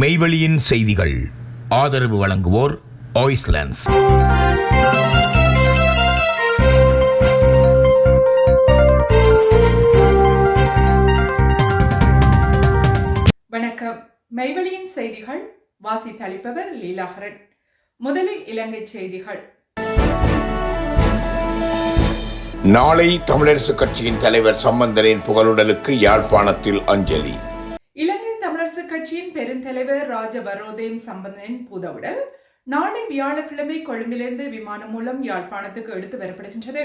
மெய்வெளியின் செய்திகள். ஆதரவு வழங்குவோர் ஆய்ஸ்லாண்ட்ஸ் வணக்கம். மெய்வெளியின் செய்திகள் வாசித்தளிப்பவர் லீலாகரன். முதலில் இலங்கை செய்திகள். நாளை தமிழரசுக் கட்சியின் தலைவர் சம்பந்தனின் புகழுடலுக்கு யாழ்ப்பாணத்தில் அஞ்சலி. இலங்கை கட்சியின் பெருந்தலைவர் ராஜ பரோதேம் சம்பந்தனின் பூதவுடல் நாளை வியாழக்கிழமை கொழும்பிலிருந்து விமானம் மூலம் யாழ்ப்பாணத்துக்கு எடுத்து வரப்படுகின்றது.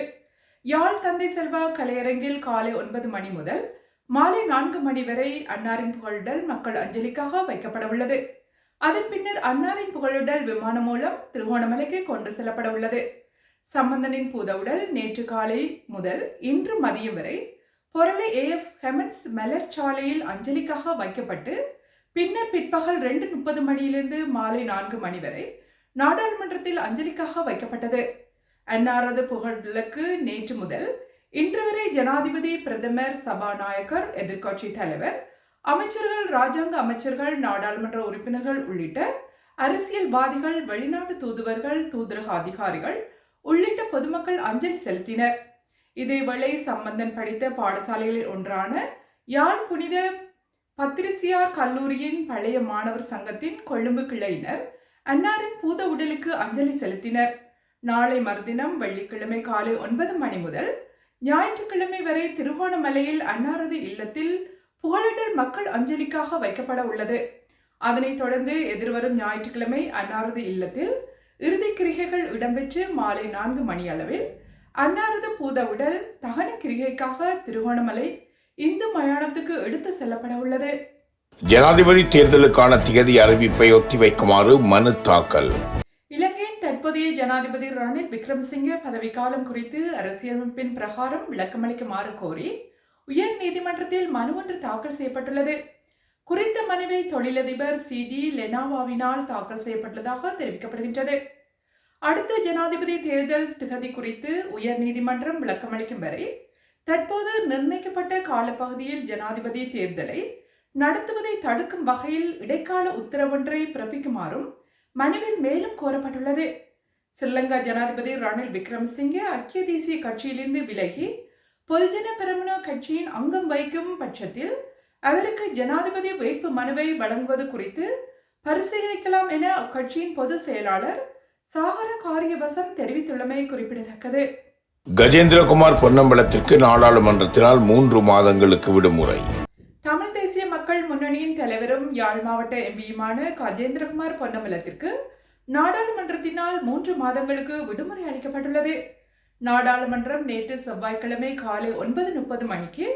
யாழ் தந்தை செல்வா கலையரங்கில் காலை ஒன்பது மணி முதல் மாலை நான்கு மணி வரை அன்னாரின் புகழுடல் மக்கள் அஞ்சலிக்காக வைக்கப்பட உள்ளது. அதன் பின்னர் அன்னாரின் புகழுடல் விமானம் மூலம் திருகோணமலைக்கு கொண்டு செல்லப்பட உள்ளது. சம்பந்தனின் பூதவுடல் நேற்று காலை முதல் இன்று மதியம் வரை பொருளை ஏஎஃப் ஹெமன்ஸ் மலர் சாலையில் அஞ்சலிக்காக வைக்கப்பட்டு பின்னர் பிற்பகல் ரெண்டு முப்பது மணியிலிருந்து மாலை நான்கு மணி வரை நாடாளுமன்றத்தில் அஞ்சலிக்காக வைக்கப்பட்டது. அன்னாரது புகழுக்கு நேற்று முதல் இன்று வரை ஜனாதிபதி பிரதமர் சபாநாயகர் எதிர்க்கட்சி தலைவர் அமைச்சர்கள் ராஜாங்க அமைச்சர்கள் நாடாளுமன்ற உறுப்பினர்கள் உள்ளிட்ட அரசியல்வாதிகள் வெளிநாட்டு தூதுவர்கள் தூதரக அதிகாரிகள் உள்ளிட்ட பொதுமக்கள் அஞ்சலி செலுத்தினர். இதேவேளை சம்பந்தன் படித்த பாடசாலைகளில் ஒன்றான யாழ் புனித பத்திரிசியார் கல்லூரியின் பழைய மாணவர் சங்கத்தின் கொழும்பு கிளையினர் அன்னாரின் பூத உடலுக்கு அஞ்சலி செலுத்தினர். நாளை மறுதினம் வெள்ளிக்கிழமை காலை ஒன்பது மணி முதல் ஞாயிற்றுக்கிழமை வரை திருகோணமலையில் அன்னாரது இல்லத்தில் புகழிடல் மக்கள் அஞ்சலிக்காக வைக்கப்பட உள்ளது. அதனைத் தொடர்ந்து எதிர்வரும் ஞாயிற்றுக்கிழமை அன்னாரது இல்லத்தில் இறுதி கிரிகைகள் இடம்பெற்று மாலை நான்கு மணி அளவில் அன்னாரது பூத உடல் தகன கிரிகைக்காக திருகோணமலை இந்து மயானத்துக்கு எடுத்து செல்லப்பட உள்ளது. ஜனாதிபதி தேர்தலுக்கான திகதி அறிவிப்பை ஒத்திவைக்குமாறு மனு தாக்கல். இலங்கையின் தற்போதைய ஜனாதிபதி ரணில் விக்ரமசிங்கே பதவிக்காலம் குறித்து அரசியலமைப்பின் பிரகாரம் விளக்கமளிக்குமாறு கோரி உயர் நீதிமன்றத்தில் மனு ஒன்று தாக்கல் செய்யப்பட்டுள்ளது. குறித்த மனுவை தொழிலதிபர் சி டி லெனாவாவினால் தாக்கல் செய்யப்பட்டுள்ளதாக தெரிவிக்கப்படுகின்றது. அடுத்த ஜனாதிபதி தேர்தல் திகதி குறித்து உயர் நீதிமன்றம் விளக்கமளிக்கும் வரை தற்போது நிர்ணயிக்கப்பட்ட காலப்பகுதியில் ஜனாதிபதி தேர்தலை நடத்துவதை தடுக்கும் வகையில் இடைக்கால உத்தரவொன்றை பிறப்பிக்குமாறும் மனுவில் மேலும் கோரப்பட்டுள்ளது. ஸ்ரீலங்கா ஜனாதிபதி ரணில் விக்ரமசிங்கே ஐக்கிய தேசிய கட்சியிலிருந்து விலகி பொதுஜன பெரமுன கட்சியின் அங்கம் வைக்கும் பட்சத்தில் அவருக்கு ஜனாதிபதி வேட்பு மனுவை வழங்குவது குறித்து பரிசீலிக்கலாம் என அக்கட்சியின் பொதுச் செயலாளர் சாகர காரியவசம் தெரிவித்துள்ளமை குறிப்பிடத்தக்கது. கஜேந்திரகுமார் பொன்னம்பலத்திற்கு நாடாளுமன்றத்தினால் மூன்று மாதங்களுக்கு விடுமுறை. தமிழ் தேசிய மக்கள் முன்னணியின் தலைவரும் யாழ் மாவட்ட எம்பியுமான கஜேந்திரகுமார் பொன்னம்பலத்திற்கு நாடாளுமன்றத்தினால் மூன்று மாதங்களுக்கு விடுமுறை அளிக்கப்பட்டுள்ளது. நாடாளுமன்றம் நேற்று செவ்வாய்க்கிழமை காலை ஒன்பது முப்பது மணிக்கு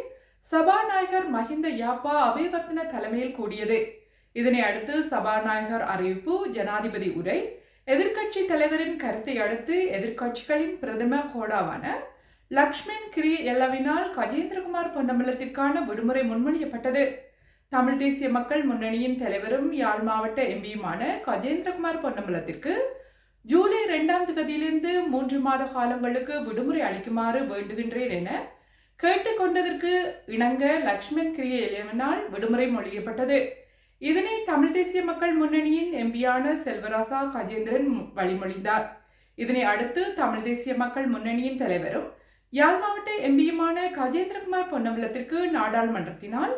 சபாநாயகர் மஹிந்த யாப்பா அபிவர்த்தன தலைமையில் கூடியது. இதனை அடுத்து சபாநாயகர் அறிவிப்பு ஜனாதிபதி உரை எதிர்க்கட்சி தலைவரின் கருத்தை அடுத்து எதிர்க்கட்சிகளின் பிரதம கோடாவான லக்ஷ்மண் கிரி எல்லவினால் கஜேந்திரகுமார் பொன்னம்பலத்திற்கான விடுமுறை முன்மொழியப்பட்டது. தமிழ் தேசிய மக்கள் முன்னணியின் தலைவரும் யாழ் மாவட்ட எம்பியுமான கஜேந்திரகுமார் பொன்னம்பலத்திற்கு ஜூலை இரண்டாம் தேதியிலிருந்து மூன்று மாத காலங்களுக்கு விடுமுறை அளிக்குமாறு வேண்டுகின்றேன் என கேட்டுக்கொண்டதற்கு இணங்க லக்ஷ்மண் கிரிய இளைவனால் விடுமுறை மொழியப்பட்டது. இதனை தமிழ் தேசிய மக்கள் முன்னணியின் எம்பியான செல்வராசா கஜேந்திரன் வழிமொழிந்தார். இதனை அடுத்து தமிழ் தேசிய மக்கள் முன்னணியின் தலைவரும் யாழ் மாவட்ட எம்பியுமான கஜேந்திரகுமார் பொன்னம்பலத்திற்கு நாடாளுமன்றத்தினால்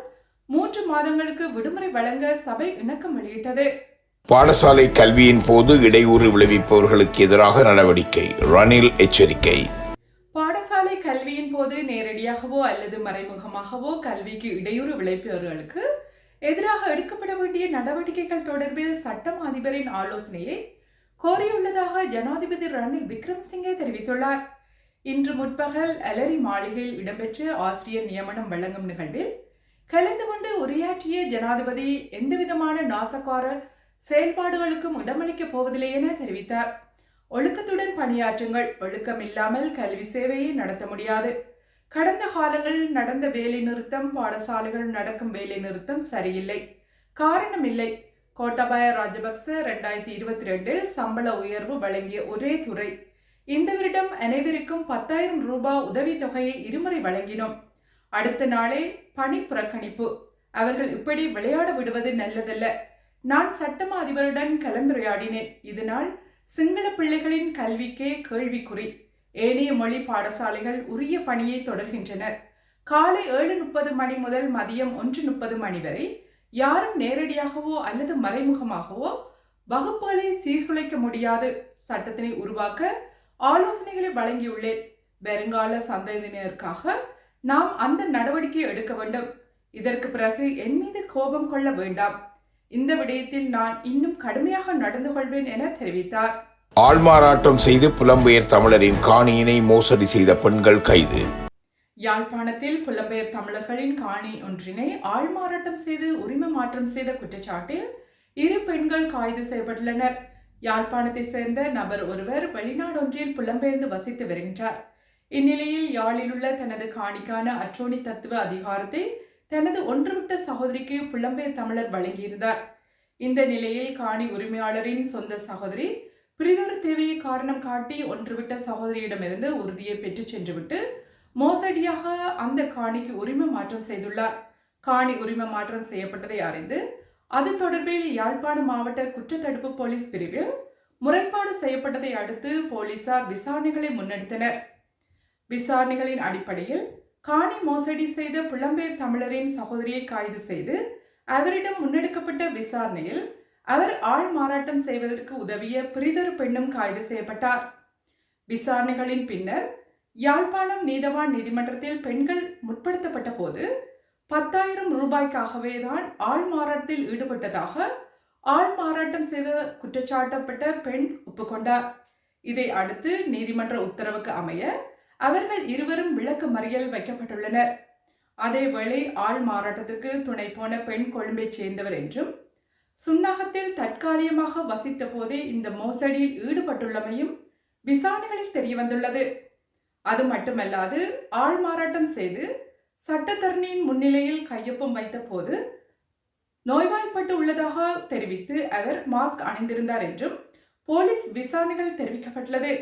மூன்று மாதங்களுக்கு விடுமுறை வழங்க சபை இணக்கம் வெளியிட்டது. பாடசாலை கல்வியின் போது இடையூறு விளைவிப்பவர்களுக்கு எதிராக நடவடிக்கை ரணில் எச்சரிக்கை. பாடசாலை கல்வியின் போது நேரடியாகவோ அல்லது மறைமுகமாகவோ கல்விக்கு இடையூறு விளைப்பவர்களுக்கு எதிராக எடுக்கப்பட வேண்டிய நடவடிக்கைகள் தொடர்பில் சட்டம் அதிபரின் ஆலோசனையை கோரியுள்ளதாக ஜனாதிபதி ரணில் விக்ரமசிங்கே தெரிவித்துள்ளார். இன்று முற்பகல் அலரி மாளிகையில் இடம்பெற்ற ஆசிரியர் நியமனம் வழங்கும் நிகழ்வில் கலந்து கொண்டு உரையாற்றிய ஜனாதிபதி எந்தவிதமான நாசகார செயல்பாடுகளுக்கும் இடமளிக்கப் போவதில்லை என தெரிவித்தார். ஒழுக்கத்துடன் பணியாற்றுங்கள். ஒழுக்கம் இல்லாமல் கல்வி சேவையை நடத்த முடியாது. கடந்த காலங்களில் நடந்த வேலை நிறுத்தம் பாடசாலைகள் நடக்கும் வேலை நிறுத்தம் சரியில்லை. காரணம் இல்லை கோட்டாபாய ராஜபக்ச ரெண்டாயிரத்தி இருபத்தி ரெண்டில் சம்பள உயர்வு வழங்கிய ஒரே துறை. இந்த வருடம் அனைவருக்கும் பத்தாயிரம் ரூபாய் உதவித்தொகையை இருமுறை வழங்கினோம். அடுத்த நாளே பணி புறக்கணிப்பு. அவர்கள் இப்படி விளையாட விடுவது நல்லதல்ல. நான் சட்டமா அதிபருடன் கலந்துரையாடினேன். இதனால் சிங்கள பிள்ளைகளின் கல்விக்கே கேள்விக்குறி. ஏனைய மொழி பாடசாலைகள் உரிய பணியை தொடர்கின்றனர். காலை ஏழு முப்பது மணி முதல் மதியம் ஒன்று முப்பது மணி வரை யாரும் நேரடியாகவோ அல்லது மறைமுகமாகவோ வகுப்புகளை சீர்குலைக்க முடியாது. சட்டத்தினை உருவாக்க ஆலோசனைகளை வழங்கியுள்ளேன். வருங்கால சந்ததியினருக்காக நாம் அந்த நடவடிக்கை எடுக்க வேண்டும். இதற்கு பிறகு என் மீது கோபம் கொள்ள வேண்டாம். இந்த விடயத்தில் நான் இன்னும் கடுமையாக நடந்து கொள்வேன் என தெரிவித்தார். ஆள்மாறாட்டம் செய்து புலம்பெயர் தமிழரின் காணியினை மோசடி செய்த பெண்கள் கைது. யாழ்ப்பாணத்தில் புலம்பெயர் தமிழர்களின் காணி ஒன்றினை ஆள்மாறாட்டம் செய்து உரிமை மாற்றம் செய்த குற்றச்சாட்டில் இரு பெண்கள் கைது செய்யப்பட்டுள்ளனர். யாழ்ப்பாணத்தை சேர்ந்த நபர் ஒருவர் வெளிநாடொன்றில் புலம்பெயர்ந்து வசித்து வருகின்றார். இந்நிலையில் யாழில் உள்ள தனது காணிக்கான அற்றோணி தத்துவ அதிகாரத்தை தனது ஒன்றுவிட்ட சகோதரிக்கு புலம்பெயர் தமிழர் வழங்கியிருந்தார். இந்த நிலையில் காணி உரிமையாளரின் சொந்த சகோதரி பிரிதொரு தேவையை காரணம் காட்டி ஒன்றுவிட்ட சகோதரியிடமிருந்து உறுதியை பெற்று சென்றுவிட்டு மோசடியாக அந்த காணிக்கு உரிமை மாற்றம் செய்துள்ளார். காணி உரிமை மாற்றம் செய்யப்பட்டதை அறிந்து அது தொடர்பில் யாழ்ப்பாண மாவட்ட குற்றத்தடுப்பு போலீஸ் பிரிவில் முறைப்பாடு செய்யப்பட்டதை அடுத்து போலீசார் விசாரணைகளை முன்னெடுத்தனர். விசாரணைகளின் அடிப்படையில் காணி மோசடி செய்த புலம்பெயர் தமிழரின் சகோதரியை கைது செய்து அவரிடம் முன்னெடுக்கப்பட்ட விசாரணையில் அவர் ஆள் மாறாட்டம் செய்வதற்கு உதவிய பிரிதொரு பெண்ணும் கைது செய்யப்பட்டார். விசாரணைகளின் பின்னர் யாழ்ப்பாணம் நீதவான் நீதிமன்றத்தில் பெண்கள் முற்படுத்தப்பட்ட போது பத்தாயிரம் ரூபாய்க்காகவே தான் ஆள் மாறாட்டத்தில் ஈடுபட்டதாக ஆள் மாறாட்டம் செய்த குற்றச்சாட்டப்பட்ட பெண் ஒப்புக்கொண்டார். இதை அடுத்து நீதிமன்ற உத்தரவுக்கு அமைய அவர்கள் இருவரும் விளக்கு மறியல் வைக்கப்பட்டுள்ளனர். அதேவேளை ஆள் மாறாட்டத்திற்கு துணை போன பெண் கொழும்பைச் சேர்ந்தவர் என்றும் சுன்னாகத்தில் தற்காலிகமாக வசித்த போதே இந்த மோசடியில் ஈடுபட்டுள்ளமையும் விசாரணைகளில் தெரியவந்துள்ளது. அது மட்டுமல்லாது ஆள்மாறாட்டம் செய்து சட்டத்தரணியின் முன்னிலையில் கையொப்பம் வைத்த போது நோய்வாய்ப்பட்டு உள்ளதாக தெரிவித்து அவர் மாஸ்க் அணிந்திருந்தார் என்றும் போலீஸ் விசாரணைகள் தெரிவிக்கப்பட்டுள்ளது.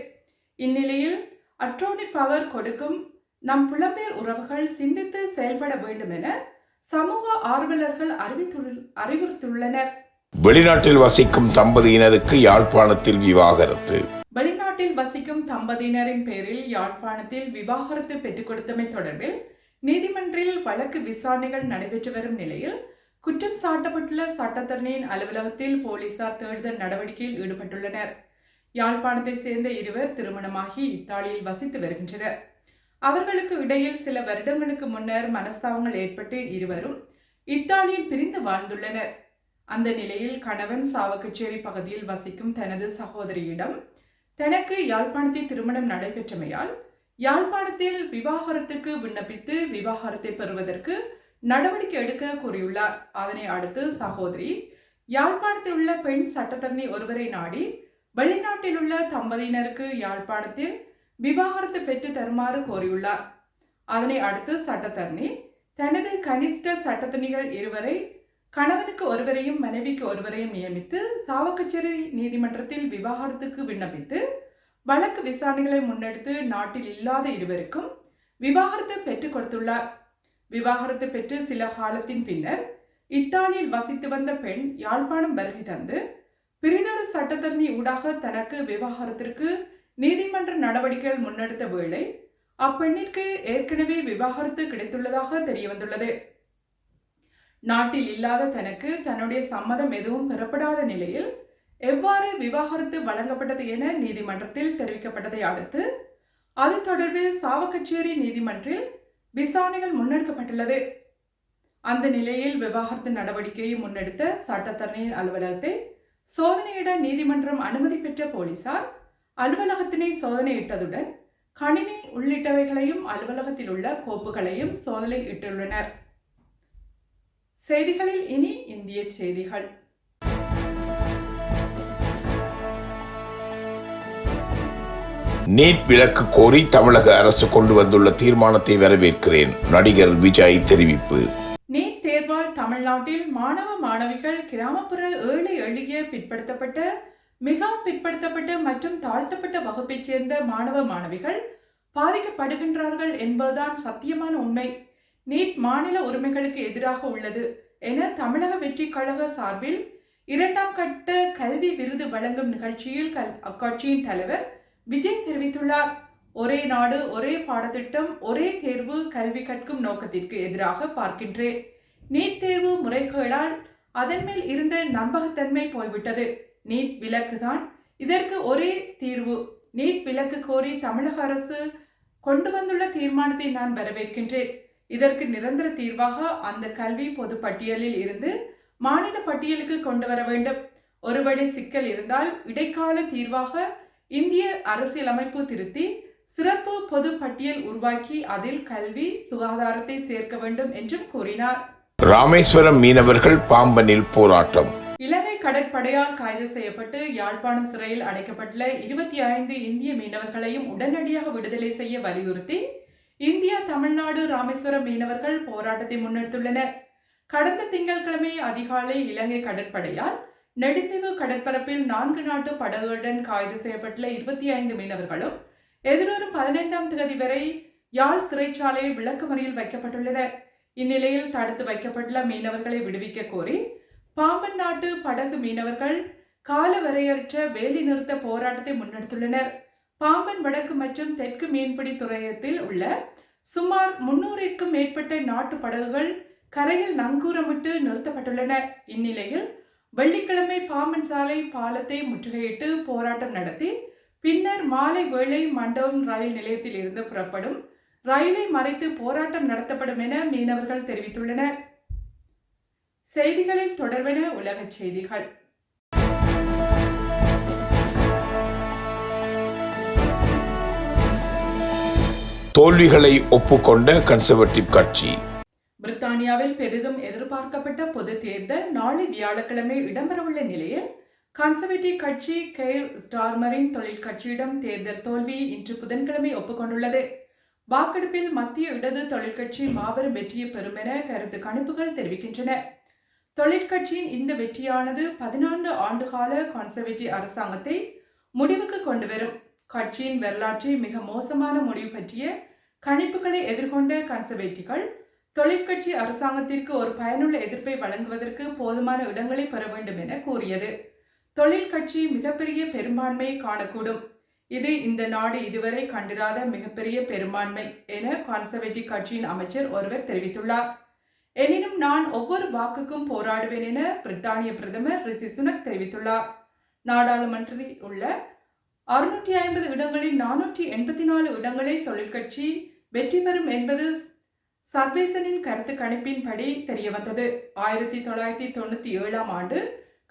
இந்நிலையில் அட்ரோனி பவர் கொடுக்கும் நம் புலம்பெயர் உறவுகள் சிந்தித்து செயல்பட வேண்டும் என சமூக ஆர்வலர்கள் அறிவித்துள்ள அறிவுறுத்தியுள்ளனர். வெளிநாட்டில் வசிக்கும் தம்பதியினருக்கு யாழ்ப்பாணத்தில் விவாகரத்து. வெளிநாட்டில் வசிக்கும் தம்பதியினரின் பேரில் யாழ்ப்பாணத்தில் விவாகரத்து பெற்றுக் கொடுத்தமை தொடர்பில் நீதிமன்றில் வழக்கு விசாரணைகள் நடைபெற்று வரும் நிலையில் குற்றம் சாட்டப்பட்டுள்ள சட்டத்தரணியின் அலுவலகத்தில் போலீசார் தேடுதல் நடவடிக்கையில் ஈடுபட்டுள்ளனர். யாழ்ப்பாணத்தை சேர்ந்த இருவர் திருமணமாகி இத்தாலியில் வசித்து வருகின்றனர். அவர்களுக்கு இடையில் சில வருடங்களுக்கு முன்னர் மனஸ்தாபங்கள் ஏற்பட்டு இருவரும் இத்தாலியில் பிரிந்து வாழ்ந்துள்ளனர். அந்த நிலையில் கணவன் சாவகச்சேரி பகுதியில் வசிக்கும் தனது சகோதரியிடம் தனக்கு யாழ்ப்பாணத்தில் திருமணம் நடைபெற்றமையால் யாழ்ப்பாணத்தில் விவாகரத்துக்கு விண்ணப்பித்து விவாகரத்தை பெறுவதற்கு நடவடிக்கை எடுக்க கூறியுள்ளார். அதனை அடுத்து சகோதரி யாழ்ப்பாணத்தில் உள்ள பெண் சட்டத்தரணி ஒருவரை நாடி வெளிநாட்டில் உள்ள தம்பதியினருக்கு யாழ்ப்பாணத்தில் விவாகரத்து பெற்று தருமாறு கோரியுள்ளார். அதனை அடுத்து சட்டத்தரணி தனது கனிஷ்ட சட்டத்தணிகள் இருவரை கணவனுக்கு ஒருவரையும் மனைவிக்கு ஒருவரையும் நியமித்து சாவக்கச்சேரி நீதிமன்றத்தில் விவாகரத்துக்கு விண்ணப்பித்து வழக்கு விசாரணைகளை முன்னெடுத்து நாட்டில் இல்லாத இருவருக்கும் விவாகரத்து பெற்றுக் கொடுத்துள்ளார். விவாகரத்து பெற்று சில காலத்தின் பின்னர் இத்தாலியில் வசித்து வந்த பெண் யாழ்ப்பாணம் வருகை தந்து பிரிதொரு சட்டத்தரணி ஊடாக தனக்கு விவாகரத்திற்கு நீதிமன்ற நடவடிக்கைகள் முன்னெடுத்த வேளை அப்பெண்ணிற்கு ஏற்கனவே விவாகரத்து கிடைத்துள்ளதாக தெரியவந்துள்ளது. நாட்டில் இல்லாத தனக்கு தன்னுடைய சம்மதம் எதுவும் பெறப்படாத நிலையில் எவ்வாறு விவாகரத்து வழங்கப்பட்டது என நீதிமன்றத்தில் தெரிவிக்கப்பட்டதை அடுத்து அது தொடர்பில் சாவக்கச்சேரி நீதிமன்றில் விசாரணைகள் முன்னெடுக்கப்பட்டுள்ளது. அந்த நிலையில் விவாகரத்து நடவடிக்கையை முன்னெடுத்த சட்டத்தரணியின் அலுவலகத்தை சோதனையிட நீதிமன்றம் அனுமதி பெற்ற போலீசார் அலுவலகத்தினை சோதனையிட்டதுடன் கணினி உள்ளிட்டவைகளையும் அலுவலகத்தில் உள்ள கோப்புகளையும் சோதனையிட்டுள்ளனர். செய்திகளில் இனி இந்திய செய்திகள். நீட் விலக்கு கோரி தமிழக அரசு கொண்டு வந்துள்ள தீர்மானத்தை வரவேற்கிறேன் நடிகர் விஜய் தெரிவிப்பு. நீட் தேர்வால் தமிழ்நாட்டில் மாணவ மாணவிகள் கிராமப்புற ஏழை எளிய பிற்படுத்தப்பட்ட மிகவும் பிற்படுத்தப்பட்ட மற்றும் தாழ்த்தப்பட்ட வகுப்பைச் சேர்ந்த மாணவ மாணவிகள் பாதிக்கப்படுகின்றார்கள் என்பதுதான் சத்தியமான உண்மை. நீட் மாநில உரிமைகளுக்கு எதிராக உள்ளது என தமிழக வெற்றி கழக சார்பில் இரண்டாம் கட்ட கல்வி விருது வழங்கும் நிகழ்ச்சியில் கல் அக்கட்சியின் தலைவர் விஜய் தெரிவித்துள்ளார். ஒரே நாடு ஒரே பாடத்திட்டம் ஒரே தேர்வு கல்வி கற்கும் நோக்கத்திற்கு எதிராக பார்க்கின்றேன். நீட் தேர்வு முறைகேடால் அதன் மேல் இருந்த நம்பகத்தன்மை போய்விட்டது. நீட் விலக்குதான் இதற்கு ஒரே தீர்வு. நீட் விலக்கு கோரி தமிழக அரசு கொண்டு வந்துள்ள தீர்மானத்தை நான் வரவேற்கின்றேன். இதற்கு நிரந்தர தீர்வாக அந்த கல்வி பொது பட்டியலில் இருந்து மாநில பட்டியலுக்கு கொண்டு வர வேண்டும். ஒருபடி சிக்கல் இருந்தால் இடைக்கால தீர்வாக இந்திய அரசியலமைப்பு திருத்தி சிறப்பு பொது பட்டியல் உருவாக்கி அதில் கல்வி சுகாதாரத்தை சேர்க்க வேண்டும் என்றும் கூறினார். ராமேஸ்வரம் மீனவர்கள் பாம்பனில் போராட்டம். இலங்கை கடற்படையால் கைது செய்யப்பட்டு யாழ்ப்பாணம் சிறையில் அடைக்கப்பட்டுள்ள இருபத்தி ஐந்து இந்திய மீனவர்களையும் உடனடியாக விடுதலை செய்ய வலியுறுத்தி இந்தியா தமிழ்நாடு ராமேஸ்வரம் மீனவர்கள் போராட்டத்தை முன்னெடுத்துள்ளனர். கடந்த திங்கட்கிழமை அதிகாலை இலங்கை கடற்படையால் நெடுந்தீவு கடற்பரப்பில் நான்கு நாட்டு படகுகளுடன் கைது செய்யப்பட்டுள்ள இருபத்தி ஐந்து மீனவர்களும் எதிர்வரும் பதினைந்தாம் தேதி வரை யாழ் சிறைச்சாலை விளக்குமறியில் வைக்கப்பட்டுள்ளனர். இந்நிலையில் தடுத்து வைக்கப்பட்டுள்ள மீனவர்களை விடுவிக்க கோரி பாம்பன் நாட்டு படகு மீனவர்கள் காலவரையற்ற வேலை நிறுத்த போராட்டத்தை முன்னெடுத்துள்ளனர். பாம்பன் வடக்கு மற்றும் தெற்கு மீன்பிடி துறையத்தில் உள்ள சுமார் முன்னூறிற்கும் மேற்பட்ட நாட்டு படகுகள் கரையில் நங்கூரமிட்டு நிறுத்தப்பட்டுள்ளன. இந்நிலையில் வெள்ளிக்கிழமை பாம்பன் சாலை பாலத்தை முற்றுகையிட்டு போராட்டம் நடத்தி பின்னர் மாலை வேளை மண்டபம் ரயில் நிலையத்தில் இருந்து புறப்படும் ரயிலை மறைத்து போராட்டம் நடத்தப்படும் என மீனவர்கள் தெரிவித்துள்ளனர். செய்திகளில் தொடர்பென உலகச் செய்திகள். தோல்விகளை ஒப்புக்கொண்ட கன்சர்வேட்டிவ் கட்சி. பிரித்தானியாவில் பெரிதும் எதிர்பார்க்கப்பட்ட பொது தேர்தல் நாளை வியாழக்கிழமை இடம்பெறவுள்ள நிலையில் கன்சர்வேட்டிவ் கட்சி கெய்ர் ஸ்டார்மரின் தொழில் கட்சியிடம் தேர்தல் தோல்வியை இன்று புதன்கிழமை ஒப்புக்கொண்டுள்ளது. வாக்கெடுப்பில் மத்திய இடது தொழிற்கட்சி மாபெரும் வெற்றியை பெறும் என கருத்து கணிப்புகள் தெரிவிக்கின்றன. தொழிற்கட்சியின் இந்த வெற்றியானது பதினான்கு ஆண்டுகால கன்சர்வேட்டிவ் அரசாங்கத்தை முடிவுக்கு கொண்டு வரும். கட்சியின் வரலாற்றை மிக மோசமான முடிவு பற்றிய கணிப்புகளை எதிர்கொண்ட கன்சர்வேட்டிவ்கள் தொழிற்கட்சி அரசாங்கத்திற்கு ஒரு பயனுள்ள எதிர்ப்பை வழங்குவதற்கு போதுமான இடங்களை பெற வேண்டும் என கூறியது. தொழில் கட்சி மிகப்பெரிய பெரும்பான்மையை காணக்கூடும். இது இந்த நாடு இதுவரை கண்டிராத மிகப்பெரிய பெரும்பான்மை என கன்சர்வேட்டிவ் கட்சியின் அமைச்சர் ஒருவர் தெரிவித்துள்ளார். எனினும் நான் ஒவ்வொரு வாக்குக்கும் போராடுவேன் என பிரித்தானிய பிரதமர் ரிஷி சுனக் தெரிவித்துள்ளார். நாடாளுமன்றத்தில் உள்ள அறுநூற்றி ஐம்பது இடங்களில் நானூற்றி எண்பத்தி நாலு இடங்களை தொழிற்கட்சி வெற்றி பெறும் என்பது சர்வேசனின் கருத்து கணிப்பின்படி தெரியவந்தது. ஆயிரத்தி தொள்ளாயிரத்தி தொண்ணூற்றி ஏழாம் ஆண்டு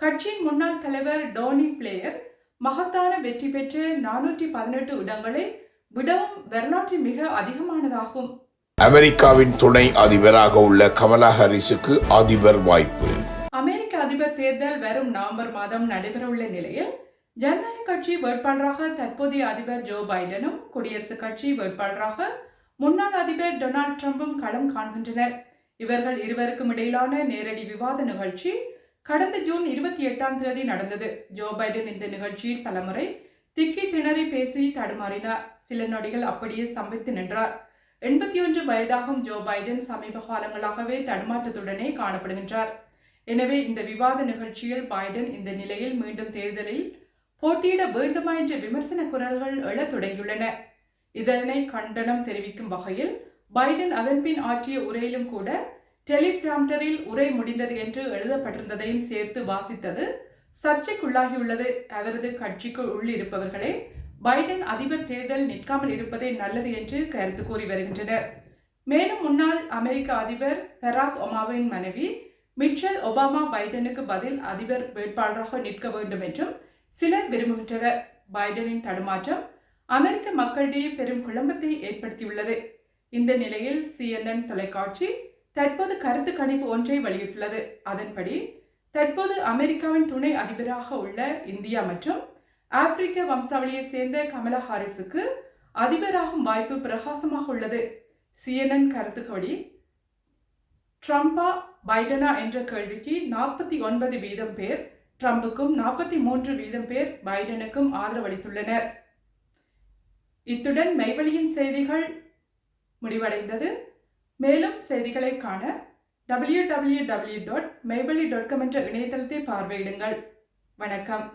கட்சியின் முன்னாள் தலைவர் டோனி பிளேயர் மகத்தான வெற்றி பெற்ற நானூற்றி பதினெட்டு இடங்களை விடவும் வரலாற்றில் மிக அதிகமானதாகும். அமெரிக்காவின் துணை அதிபராக உள்ள கமலா ஹாரிஸுக்கு அதிபர் வாய்ப்பு. அமெரிக்க அதிபர் தேர்தல் வரும் நவம்பர் மாதம் நடைபெறவுள்ள நிலையில் ஜனநாயக கட்சி வேட்பாளராக தற்போதைய அதிபர் ஜோ பைடனும் குடியரசுக் கட்சி வேட்பாளராக முன்னாள் அதிபர் டொனால்ட் ட்ரம்பும் களம் காண்கின்றனர். இவர்கள் இருவருக்கும் இடையிலான நேரடி விவாத நிகழ்ச்சி கடந்த ஜூன் இருபத்தி எட்டாம் தேதி நடந்தது. ஜோ பைடன் இந்த நிகழ்ச்சியில் பலமுறை திக்கி திணறி பேசி தடுமாறினார். சில நொடிகள் அப்படியே ஸ்தம்பித்து நின்றார். எண்பத்தி ஒன்று வயதாகும் ஜோ பைடன் சமீப காலங்களாகவே தடுமாற்றத்துடனே காணப்படுகின்றார். எனவே இந்த விவாத நிகழ்ச்சியில் பைடன் இந்த நிலையில் மீண்டும் தேர்தலில் போட்டியிட வேண்டுமா என்ற விமர்சன குரல்கள் எழத் தொடங்கியுள்ளன. இதனை கண்டனம் தெரிவிக்கும் வகையில் பைடன் அதன்பின் ஆற்றிய உரையிலும் கூட டெலிபிராம்டரில் உரை முடிந்தது என்று எழுதப்பட்டிருந்ததையும் சேர்த்து வாசித்தது சர்ச்சைக்குள்ளாகியுள்ளது. அவரது கட்சிக்கு உள்ளிருப்பவர்களே பைடன் அதிபர் தேர்தல் நிற்காமல் இருப்பதே நல்லது என்று கருத்து கூறி வருகின்றனர். மேலும் முன்னாள் அமெரிக்க அதிபர் பராக் ஒபாமாவின் மனைவி மிச்சல் ஒபாமா பைடனுக்கு பதில் அதிபர் வேட்பாளராக நிற்க வேண்டும் என்றும் சிலர் விரும்புகின்றனர் பைடனின் தடுமாற்றம் அமெரிக்க மக்களிடையே பெரும் குழம்பத்தை ஏற்படுத்தியுள்ளது. இந்த நிலையில் சிஎன்என் தொலைக்காட்சி தற்போது கருத்து கணிப்பு ஒன்றை வெளியிட்டுள்ளது. அதன்படி தற்போது அமெரிக்காவின் துணை அதிபராக உள்ள இந்தியா மற்றும் ஆப்பிரிக்க வம்சாவளியை சேர்ந்த கமலா ஹாரிஸுக்கு அதிபராகும் வாய்ப்பு பிரகாசமாக உள்ளது. சிஎன்என் கருத்துப்படி ட்ரம்பா பைடனா என்ற கேள்விக்கு நாற்பத்தி ஒன்பது வீதம் பேர் ட்ரம்புக்கும் நாற்பத்தி மூன்று வீதம் பேர் பைடனுக்கும் ஆதரவளித்துள்ளனர். இத்துடன் மெய்வழியின் செய்திகள் முடிவடைந்தது. மேலும் செய்திகளை காண W W W dot Maivazhi dot com என்ற இணையதளத்தை பார்வையிடுங்கள். வணக்கம்.